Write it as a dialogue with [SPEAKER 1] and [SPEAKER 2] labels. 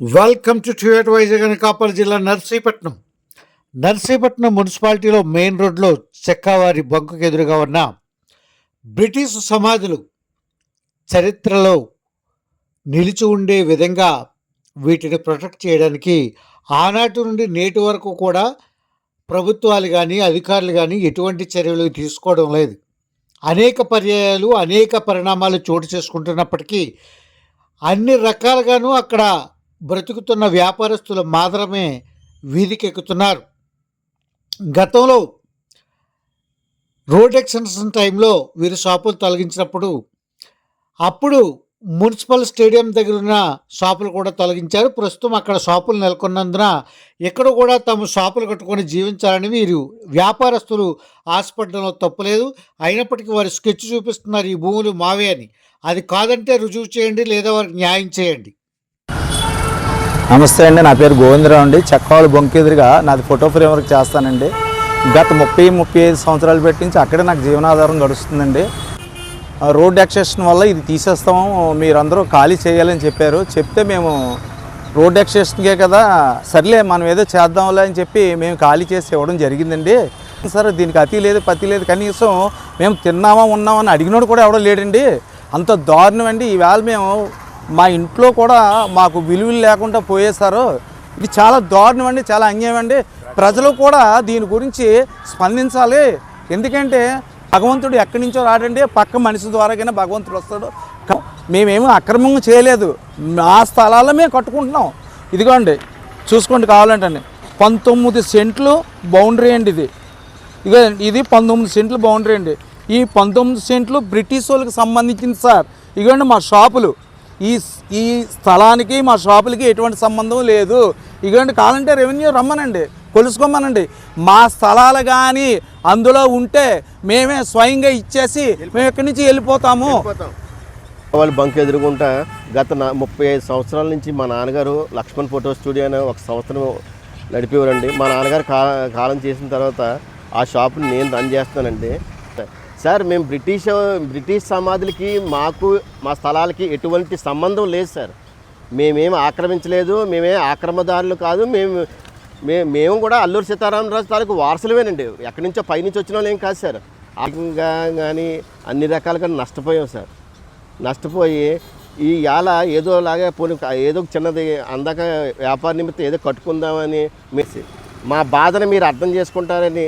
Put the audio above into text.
[SPEAKER 1] Welcome to ట్యూట్ వైజాగ్ కాపర్ జిల్లా నర్సీపట్నం నర్సీపట్నం మున్సిపాలిటీలో మెయిన్ రోడ్లో చెక్కవారి బంకుకు ఎదురుగా ఉన్న బ్రిటిష్ సమాధులు చరిత్రలో నిలిచి ఉండే విధంగా వీటిని ప్రొటెక్ట్ చేయడానికి ఆనాటి నుండి నేటి వరకు కూడా ప్రభుత్వాలు కానీ అధికారులు కానీ ఎటువంటి చర్యలు తీసుకోవడం లేదు. అనేక పర్యాయాలు అనేక పరిణామాలు చోటు చేసుకుంటున్నప్పటికీ అన్ని రకాలుగాను అక్కడ బ్రతుకుతున్న వ్యాపారస్తులు మాత్రమే వీధికెక్కుతున్నారు. గతంలో రోడ్ ఎక్స్టెన్షన్ టైంలో వీరు షాపులు తొలగించినప్పుడు అప్పుడు మున్సిపల్ స్టేడియం దగ్గర ఉన్న షాపులు కూడా తొలగించారు. ప్రస్తుతం అక్కడ షాపులు నెలకొన్నందున ఎక్కడ కూడా తమ షాపులు కట్టుకొని జీవించాలని వీరు వ్యాపారస్తులు ఆశపడడంలో తప్పులేదు. అయినప్పటికీ వారు స్కెచ్ చూపిస్తున్నారు ఈ భూములు మావే అని. అది కాదంటే రుజువు చేయండి లేదా వారికి న్యాయం చేయండి.
[SPEAKER 2] నమస్తే అండి నా పేరు గోవిందరావు అండి. చక్కవాళ్ళు బొంకెదురుగా నాది ఫోటో ఫ్రేమ్ వర్క్ చేస్తానండి. గత ముప్పై ముప్పై ఐదు సంవత్సరాలు పెట్టి నుంచి అక్కడే నాకు జీవనాధారం గడుస్తుందండి. ఆ రోడ్ ఎక్స్టెన్షన్ వల్ల ఇది తీసేస్తాము మీరందరూ ఖాళీ చేయాలని చెప్పారు. చెప్తే మేము రోడ్ ఎక్స్టెన్షన్కే కదా సర్లే మనం ఏదో చేద్దాంలే అని చెప్పి మేము ఖాళీ చేసి ఇవ్వడం జరిగిందండి. సరే దీనికి అతి లేదు పతి లేదు కనీసం మేము తిన్నామా ఉన్నామా అని అడిగినోడు కూడా ఎవడో లేడండి. అంత దారుణం అండి. ఈవేళ మేము మా ఇంట్లో కూడా మాకు విలువలు లేకుండా పోయేశారు. ఇది చాలా దారుణం అండి చాలా అన్యాయం అండి ప్రజలు కూడా దీని గురించి స్పందించాలి. ఎందుకంటే భగవంతుడు ఎక్కడి నుంచో రాడండి పక్క మనిషి ద్వారాకైనా భగవంతుడు వస్తాడు. మేమేమి అక్రమంగా చేయలేదు. మా స్థలాల్లో మేము కట్టుకుంటున్నాం. ఇదిగోండి చూసుకోండి కావాలంటే పంతొమ్మిది సెంట్లు బౌండరీ అండి ఇది. ఇదే ఇది పంతొమ్మిది సెంట్లు బౌండరీ అండి. ఈ పంతొమ్మిది సెంట్లు బ్రిటిష్ వాళ్ళకి సంబంధించింది సార్. ఇదిగోండి మా షాపులు. ఈ ఈ స్థలానికి మా షాపులకి ఎటువంటి సంబంధం లేదు. ఇటువంటి కావాలంటే రెవెన్యూ రమ్మనండి కొలుసుకోమనండి. మా స్థలాలు కానీ అందులో ఉంటే మేమే స్వయంగా ఇచ్చేసి మేము ఎక్కడి నుంచి వెళ్ళిపోతాము.
[SPEAKER 3] వాళ్ళు బంక్ ఎదుర్కొంటా గత ముప్పై ఐదు సంవత్సరాల నుంచి మా నాన్నగారు లక్ష్మణ్ ఫోటో స్టూడియో అనే ఒక సంవత్సరం నడిపేవారండి. మా నాన్నగారు కాలం చేసిన తర్వాత ఆ షాప్ని నేను రన్ చేస్తానండి. సార్ మేము బ్రిటిష్ బ్రిటిష్ సమాధులకి మాకు మా స్థలాలకి ఎటువంటి సంబంధం లేదు సార్. మేమేం ఆక్రమించలేదు మేమే ఆక్రమదారులు కాదు మేము మే మేము కూడా అల్లూరు సీతారామరాజు తాలూకు వారసులమేనండి. ఎక్కడి నుంచో పైనుంచి వచ్చిన వాళ్ళు ఏం కాదు సార్. ఆర్థికంగా కానీ అన్ని రకాలుగా నష్టపోయాం సార్. నష్టపోయి ఈ యాల ఏదోలాగా పోనీ ఏదో చిన్నది అందాక వ్యాపార నిమిత్తం ఏదో కట్టుకుందామని మెసి మా బాధను మీరు అర్థం చేసుకుంటారని